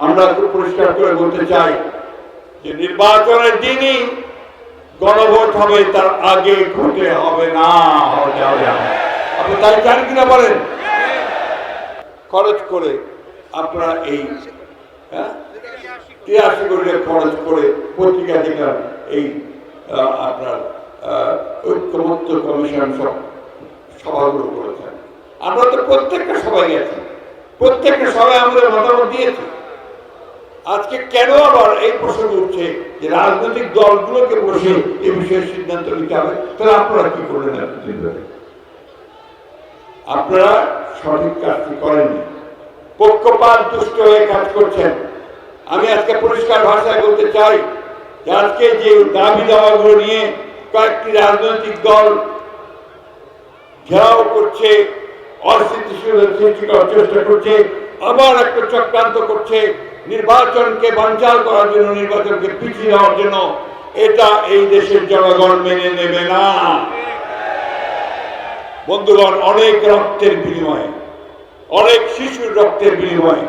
আমরা খুব পরিষ্কার করে বলতে চাই যে নির্বাচনের দিনই গণভোট হবে, তার আগে ঘটে হবে না আপনি তাই চান কিনা বলেন? খরচ করে আপনারা এই হ্যাঁ? তিরাশি কোটি খরচ করে পত্রিকা থেকে এই আপনার ঐক্যমত্য কমিশন সব সভাগুলো করেছেন। আমরা তো প্রত্যেকটা সবাই গেছি। প্রত্যেকটা সবাই আমাদের মতামত দিয়েছি। আজকে কেন আবার এই প্রশ্ন উঠছে যে রাজনৈতিক দলগুলোকে বসে এই বিষয়ে সিদ্ধান্ত নিতে হবে? তাহলে আপনারা কি করলেন আপনারা সঠিক কাজটি করেননি। পক্ষপাত দুষ্ট হয়ে কাজ করছেন। আমি আজকে পরিষ্কার ভাষায় বলতে চাই যে আজকে যে দাবি দাওয়াগুলো নিয়ে কয়েকটি রাজনৈতিক দল ঘেরাও করছে, অস্থিতিশীল সৃষ্টি করার চেষ্টা করছে, আবার একটা চক্রান্ত করছে নির্বাচনকে বানচাল করার জন্য, নির্বাচনকে পিছিয়ে দেওয়ার জন্য এটা এই দেশের জনগণ মেনে নেবে না। বন্ধুগণ, অনেক রক্তের বিনিময়ে, অনেক শিশুর রক্তের বিনিময়ে,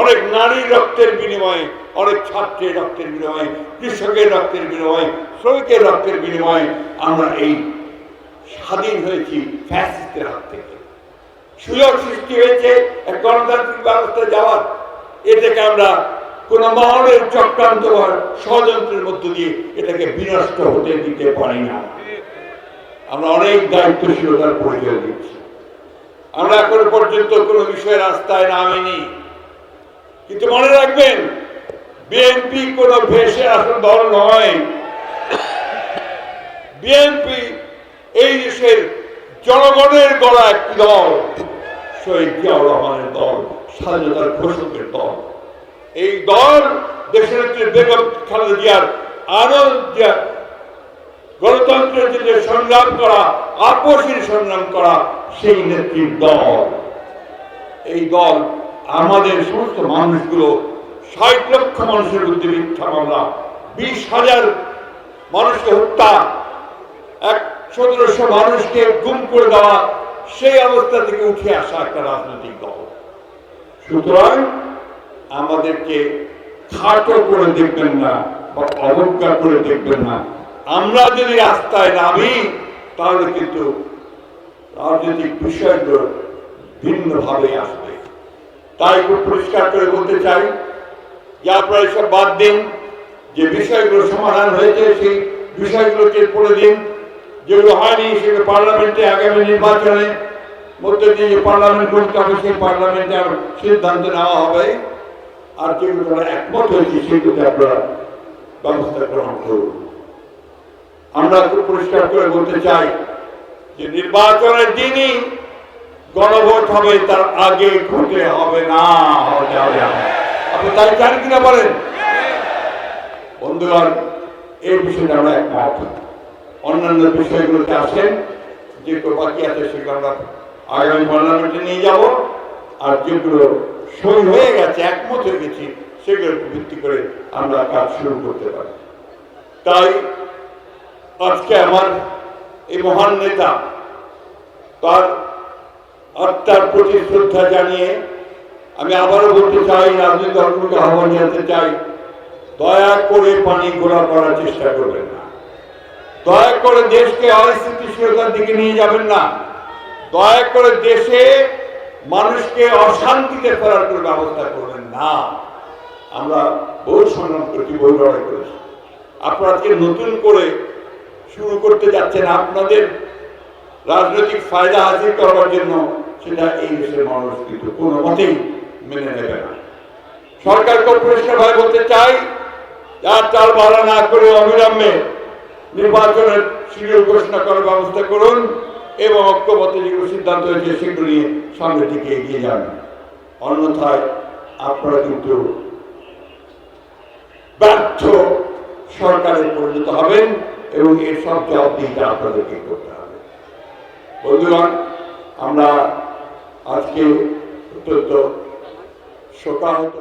অনেক নারীর রক্তের বিনিময়ে, অনেক ছাত্রের রক্তের বিনিময়ে, কৃষকের রক্তের বিনিময়ে, শ্রমিকের রক্তের বিনিময়ে আমরা এই স্বাধীন হয়েছি ফ্যাসিস্টের হাত থেকে। সুযোগ সৃষ্টি হয়েছে গণতান্ত্রিক ব্যবস্থা যাওয়ার এ থেকে আমরা কোন মহলের চক্রান্ত ষড়যন্ত্রের মধ্য দিয়ে এটাকে বিনষ্ট হতে দিতে পারি না। আমরা অনেক দায়িত্বশীলতার পরিচয় দিচ্ছি। আমরা এখনও পর্যন্ত কোনো বিষয়ে রাস্তায় নামিনি। কিন্তু মনে রাখবেন, বিএনপি কোনো ভেসে আসল দল নয়। বিএনপি এই দেশের জনগণের গড়া একটি দল। শহীদ জিয়াউর রহমানের দল, স্বাধীনতার ঘোষকের দল। এই দল দেশের নেত্রী বেগম খালেদা জিয়ার আনন্দ গণতন্ত্রের জন্য সংগ্রাম করা, আপসীর সংগ্রাম করা, সেই নেত্রীর দল। এই দল আমাদের সমস্ত মানুষগুলো, ষাট লক্ষ মানুষের বিরুদ্ধে মিথ্যা মামলা, বিশ হাজার মানুষকে হত্যা, এক সতেরোশো মানুষকে গুম করে দেওয়া সেই অবস্থা থেকে উঠে আসা একটা রাজনৈতিক দল। সুতরাং আমাদেরকে খাটো করে দেখবেন না বা অবজ্ঞা করে দেখবেন না। আমরা যদি রাস্তায় নামি, তাহলে কিন্তু রাজনৈতিক বিষয়গুলো ভিন্নভাবে আসবে। তাই খুব পরিষ্কার করে বলতে চাই, যে আপনারা এসব বাদ দিন, যে বিষয়গুলো সমাধান হয়েছে সেই বিষয়গুলোকে পড়ে দিন। যেগুলো হয়নি, সেগুলো পার্লামেন্টে আগামী নির্বাচনে মধ্যে দিয়ে যে পার্লামেন্ট করতে হবে, সেই পার্লামেন্টে আর সিদ্ধান্ত নেওয়া হবে। আর যেগুলো তারা একমত হয়েছে সেগুলোতে আপনারা ব্যবস্থা গ্রহণ করুন আমরা খুব পরিষ্কার করে বলতে চাই যে নির্বাচনের দিনই গণভোট হবে, তার আগে ঘটে হবে না, হবে হবে না। আপনি তাই চান কিনা বলেন? বন্ধুগণ, এই বিষয়টা আমরা একমত। অন্যান্য বিষয়গুলোতে আসেন যেগুলো বাকি আছে সেগুলো আমরা আগামী পার্লামেন্টে নিয়ে যাব। আর যেগুলো সই হয়ে গেছে, একমত হয়ে গেছি, সেগুলোর ভিত্তি করে আমরা কাজ শুরু করতে পারি। তাই আজকে আমার এই মহান নেতা, তার আত্মার প্রতি শ্রদ্ধা জানিয়ে আমি আবারও বলতে চাই, রাজনৈতিক দলগুলোকে আহ্বান জানাতে চাই, দয়া করে পানি গোলা করার চেষ্টা করবেন না। দয়া করে দেশকে অস্থিতিশীলতার দিকে নিয়ে যাবেন না। দয়া করে দেশে মানুষকে অশান্তিতে ফেরার কোনো ব্যবস্থা করবেন না। আমরা বহু সংগ্রাম করেছি বহু লড়াই করেছি আপনারা নতুন করে শুরু করতে যাচ্ছেন, আপনাদের রাজনৈতিক ফায়দা হাসিল করবার জন্য সেটা এই দেশের মানুষ কিন্তু কোনো মতেই মেনে নেবে না। সরকার কর্পোরেশন ভাই বলতে চাই, যার চাল ভাড়া না করে অবিলম্বে নির্বাচনের শিডিউল ঘোষণা করার ব্যবস্থা করুন এবং ঐক্যবদ্ধ যেগুলো সিদ্ধান্ত হয়েছে সেগুলো নিয়ে সামনের দিকে এগিয়ে যান। অন্যথায় আপনারা কিন্তু ব্যর্থ সরকারে পরিণত হবেন এবং এর সব জবাবদিহিটা আপনাদেরকে করতে হবে। বন্ধুগণ, আমরা আজকে অত্যন্ত শোকাহত